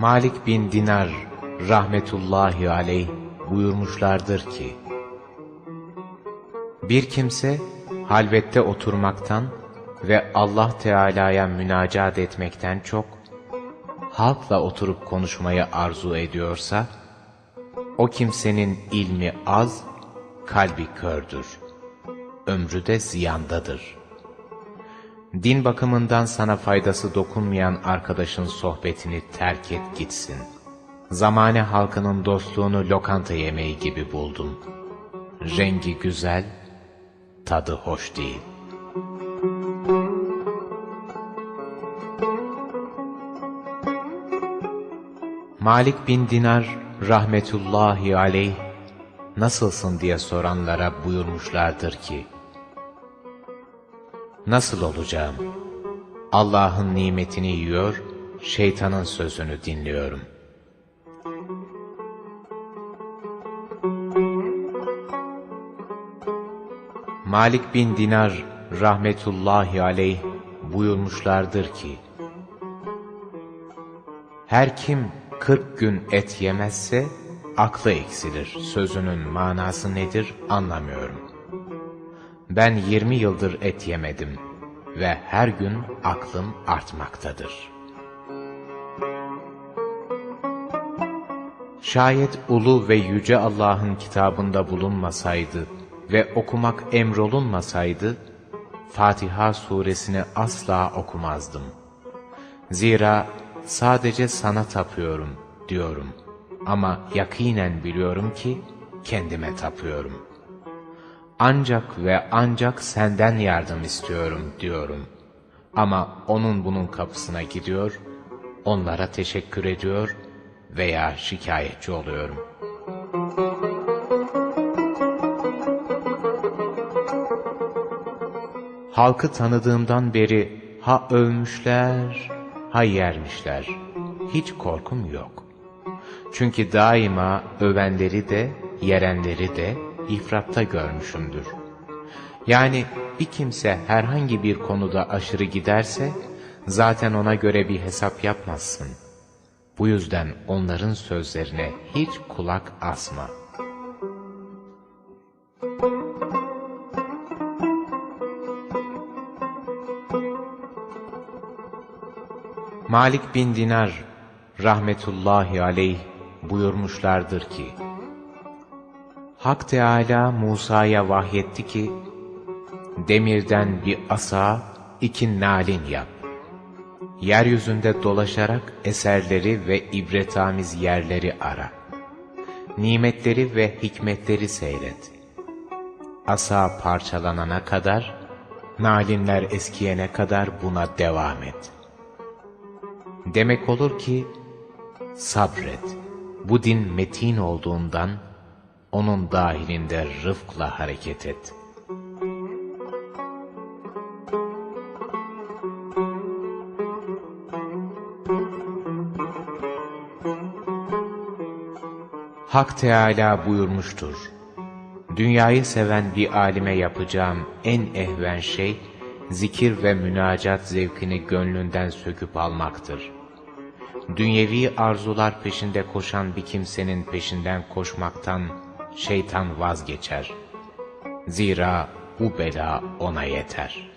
Malik bin Dinar rahmetullahi aleyh buyurmuşlardır ki, Bir kimse halvette oturmaktan ve Allah Teala'ya münacat etmekten çok, halkla oturup konuşmayı arzu ediyorsa, o kimsenin ilmi az, kalbi kördür. Ömrü de ziyandadır. Din bakımından sana faydası dokunmayan arkadaşın sohbetini terk et gitsin. Zamane halkının dostluğunu lokanta yemeği gibi buldum. Rengi güzel, tadı hoş değil. Malik bin Dinar rahmetullahi aleyh nasılsın diye soranlara buyurmuşlardır ki, Nasıl olacağım? Allah'ın nimetini yiyor, şeytanın sözünü dinliyorum. Malik bin Dinar rahmetullahi aleyh buyurmuşlardır ki, Her kim kırk gün et yemezse, aklı eksilir. Sözünün manası nedir anlamıyorum. Ben yirmi yıldır et yemedim ve her gün aklım artmaktadır. Şayet ulu ve yüce Allah'ın kitabında bulunmasaydı ve okumak emrolunmasaydı, Fatiha suresini asla okumazdım. Zira sadece sana tapıyorum diyorum ama yakinen biliyorum ki kendime tapıyorum. Ancak ve ancak senden yardım istiyorum diyorum. Ama onun bunun kapısına gidiyor, onlara teşekkür ediyor veya şikayetçi oluyorum. Halkı tanıdığımdan beri ha övmüşler, ha yermişler. Hiç korkum yok. Çünkü daima övenleri de, yerenleri de ifratta görmüşümdür. Yani bir kimse herhangi bir konuda aşırı giderse, zaten ona göre bir hesap yapmazsın. Bu yüzden onların sözlerine hiç kulak asma. Malik bin Dinar rahmetullahi aleyh buyurmuşlardır ki, Hak Teâlâ Musa'ya vahyetti ki, demirden bir asa, iki nalin yap. Yeryüzünde dolaşarak eserleri ve ibretamiz yerleri ara. Nimetleri ve hikmetleri seyret. Asa parçalanana kadar, nalinler eskiyene kadar buna devam et. Demek olur ki, sabret. Bu din metin olduğundan, onun dahilinde rıfkla hareket et. Hak Teâlâ buyurmuştur. Dünyayı seven bir alime yapacağım en ehven şey, zikir ve münacat zevkini gönlünden söküp almaktır. Dünyevi arzular peşinde koşan bir kimsenin peşinden koşmaktan şeytan vazgeçer. Zira bu bela ona yeter.''